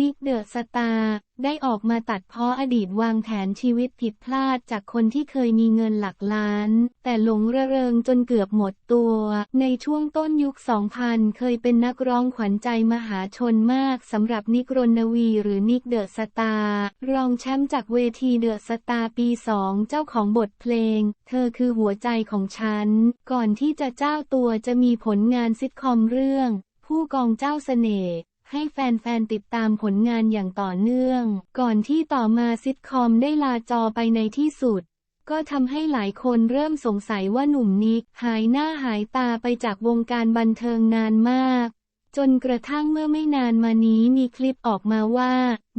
นิกเดอะสตาร์ได้ออกมาตัดเพ้ออดีตวางแผนชีวิตผิดพลาดจากคนที่เคยมีเงินหลักล้าน แต่หลงระเริงจนเกือบหมดตัว ในช่วงต้นยุค 2000 เคยเป็นนักร้องขวัญใจมหาชนมากสำหรับนิกรณวีหรือนิกเดอะสตาร์รองแชมป์จากเวทีเดอะสตาร์ปี 2 เจ้าของบทเพลง เธอคือหัวใจของฉัน ก่อนที่จะเจ้าตัวจะมีผลงานซิทคอมเรื่อง ผู้กองเจ้าเสน่ห์ ให้แฟนๆ ติดตามผลงานอย่างต่อเนื่อง ก่อนที่ต่อมาซิทคอมได้ลาจอไปในที่สุด ก็ทำให้หลายคนเริ่มสงสัยว่าหนุ่มนิกหายหน้าหายตาไปจากวงการบันเทิงนานมาก จนกระทั่งเมื่อไม่นานมานี้มีคลิปออกมาว่า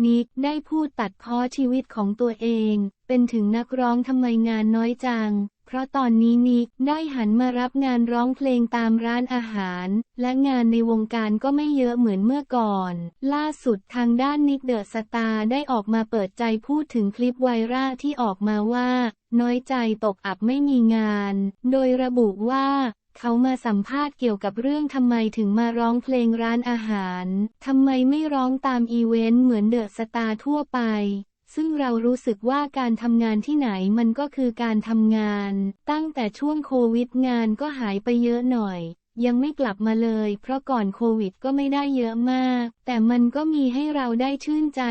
นิกได้พูดตัดพ้อชีวิตของตัวเอง เป็นถึงนักร้องทำไมงานน้อยจัง เพราะตอนนี้นิกได้หันมารับงานร้องเพลงตามร้านอาหาร และงานในวงการก็ไม่เยอะเหมือนเมื่อก่อน ล่าสุดทางด้านนิกเดอะสตาร์ได้ออกมาเปิดใจพูดถึงคลิปไวรัลที่ออกมาว่า น้อยใจตกอับไม่มีงาน โดยระบุว่า เขามาสัมภาษณ์เกี่ยวกับเรื่องทำไมถึงมาร้องเพลงร้านอาหาร ทำไมไม่ร้องตามอีเวนต์เหมือนเดอะสตาร์ทั่วไป ซึ่งเรารู้สึกว่าการทำงานที่ไหนมันก็คือการทำงาน ตั้งแต่ช่วงโควิดงานก็หายไปเยอะหน่อย ยังไม่กลับมาเลย เพราะก่อนโควิดก็ไม่ได้เยอะมาก แต่มันก็มีให้เราได้ชื่นใจ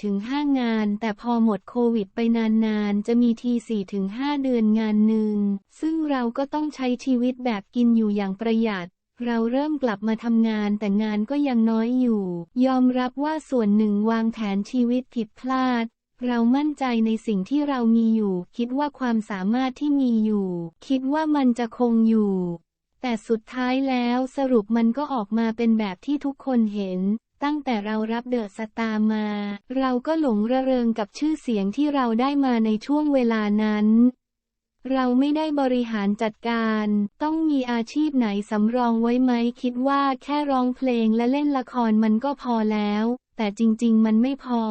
4-5 งาน แต่พอหมดโควิดไปนานๆ จะมีที 4-5 เดือนงานหนึ่ง ซึ่งเราก็ต้องใช้ชีวิตแบบกินอยู่อย่างประหยัดเราเริ่มกลับมาทำงานแต่งานก็ยังน้อยอยู่ ยอมรับว่าส่วนหนึ่งวางแผนชีวิตผิดพลาด เรามั่นใจในสิ่งที่เรามีอยู่ คิดว่าความสามารถที่มีอยู่ คิดว่ามันจะคงอยู่ แต่สุดท้ายแล้วสรุปมันก็ออกมาเป็นแบบที่ทุกคนเห็น ตั้งแต่เรารับเดอะสตาร์มา เราก็หลงระเริงกับชื่อเสียงที่เราได้มาในช่วงเวลานั้น เราไม่ได้บริหารจัดการ ต้องมีอาชีพไหนสำรองไว้ไหมคิดว่าแค่ร้องเพลงและเล่นละครมันก็พอแล้ว แต่จริง ๆ มันไม่พอ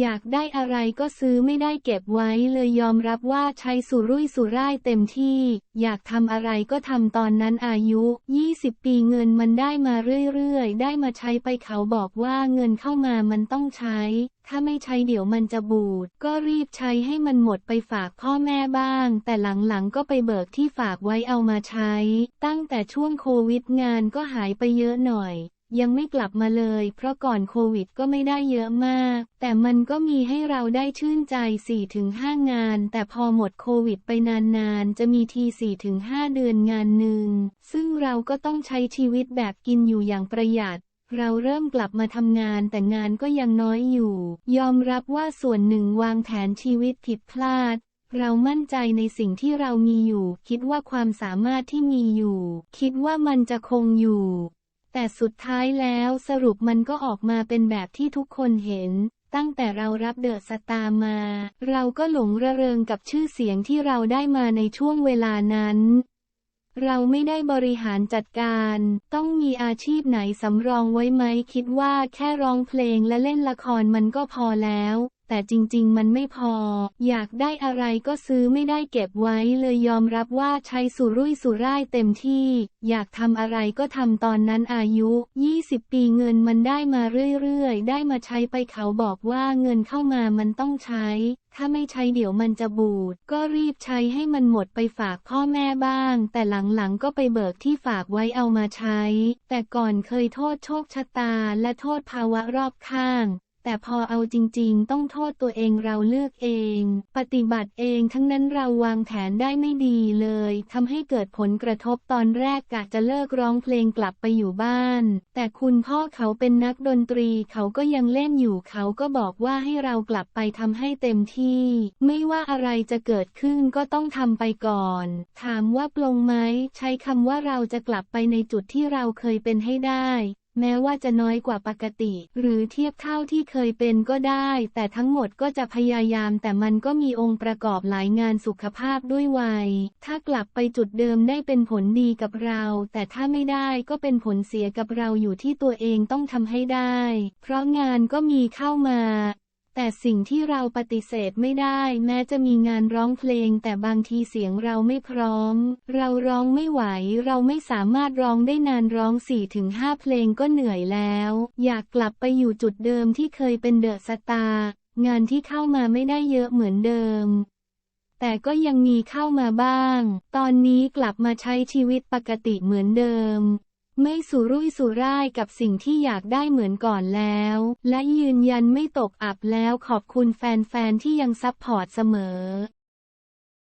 อยากได้อะไรก็ซื้อไม่ได้เก็บไว้เลยยอมรับว่าใช้สุรุ่ยสุร่ายเต็มที่ อยากทำอะไรก็ทำตอนนั้นอายุ 20 ปีเงินมันได้มาเรื่อยๆ ได้มาใช้ไปเขาบอกว่าเงินเข้ามามันต้องใช้ ถ้าไม่ใช้เดี๋ยวมันจะบูด ก็รีบใช้ให้มันหมดไปฝากพ่อแม่บ้าง แต่หลังๆก็ไปเบิกที่ฝากไว้เอามาใช้ ตั้งแต่ช่วงโควิดงานก็หายไปเยอะหน่อย ยังไม่กลับมาเลย เพราะก่อนโควิดก็ไม่ได้เยอะมาก แต่มันก็มีให้เราได้ชื่นใจ 4-5 งาน แต่พอหมดโควิดไปนานๆ จะมีที 4-5 เดือนงานหนึ่ง ซึ่งเราก็ต้องใช้ชีวิตแบบกินอยู่อย่างประหยัดเราเริ่มกลับมาทำงานแต่งานก็ยังน้อยอยู่ ยอมรับว่าส่วนหนึ่งวางแผนชีวิตผิดพลาด เรามั่นใจในสิ่งที่เรามีอยู่ คิดว่าความสามารถที่มีอยู่ คิดว่ามันจะคงอยู่ แต่สุดท้ายแล้วสรุปมันก็ออกมาเป็นแบบที่ทุกคนเห็น ตั้งแต่เรารับเดอะสตาร์มา เราก็หลงระเริงกับชื่อเสียงที่เราได้มาในช่วงเวลานั้น เราไม่ได้บริหารจัดการ ต้องมีอาชีพไหนสำรองไว้ไหมคิดว่าแค่ร้องเพลงและเล่นละครมันก็พอแล้ว แต่จริงๆ มันไม่พอ อยากได้อะไรก็ซื้อไม่ได้เก็บไว้เลยยอมรับว่าใช้สุรุ่ยสุร่ายเต็มที่ อยากทำอะไรก็ทำตอนนั้นอายุ 20 ปีเงินมันได้มาเรื่อยๆ ได้มาใช้ไปเขาบอกว่าเงินเข้ามามันต้องใช้ ถ้าไม่ใช้เดี๋ยวมันจะบูด ก็รีบใช้ให้มันหมดไปฝากพ่อแม่บ้าง แต่หลังๆ ก็ไปเบิกที่ฝากไว้เอามาใช้ แต่ก่อนเคยโทษโชคชะตาและโทษภาวะรอบข้าง แต่พอเอาจริงๆ ต้องโทษตัวเองเราเลือกเอง ปฏิบัติเองทั้งนั้นเราวางแผนได้ไม่ดีเลยทำให้เกิดผลกระทบตอนแรกกะจะเลิกร้องเพลงกลับไปอยู่บ้าน แต่คุณพ่อเขาเป็นนักดนตรีเขาก็ยังเล่นอยู่เขาก็บอกว่าให้เรากลับไปทำให้เต็มที่ ไม่ว่าอะไรจะเกิดขึ้นก็ต้องทำไปก่อน ถามว่าปลงไหมใช้คำว่าเราจะกลับไปในจุดที่เราเคยเป็นให้ได้ แม้ว่าจะน้อยกว่าปกติ หรือเทียบเท่าที่เคยเป็นก็ได้ แต่ทั้งหมดก็จะพยายาม แต่มันก็มีองค์ประกอบหลายงานสุขภาพด้วยวัย ถ้ากลับไปจุดเดิมได้เป็นผลดีกับเรา แต่ถ้าไม่ได้ก็เป็นผลเสียกับเราอยู่ที่ตัวเองต้องทำให้ได้ เพราะงานก็มีเข้ามา แต่สิ่งที่เราปฏิเสธไม่ได้ แม้จะมีงานร้องเพลง แต่บางทีเสียงเราไม่พร้อม เราร้องไม่ไหว เราไม่สามารถร้องได้นานร้อง 4-5 เพลงก็เหนื่อยแล้ว อยากกลับไปอยู่จุดเดิมที่เคยเป็นเดอะสตาร์งานที่เข้ามาไม่ได้เยอะเหมือนเดิม แต่ก็ยังมีเข้ามาบ้าง ตอนนี้กลับมาใช้ชีวิตปกติเหมือนเดิม ไม่สุรุ่ยสุร่ายกับสิ่งที่อยากได้เหมือนก่อนแล้ว และยืนยันไม่ตกอับแล้วขอบคุณแฟนๆที่ยังซัพพอร์ตเสมอ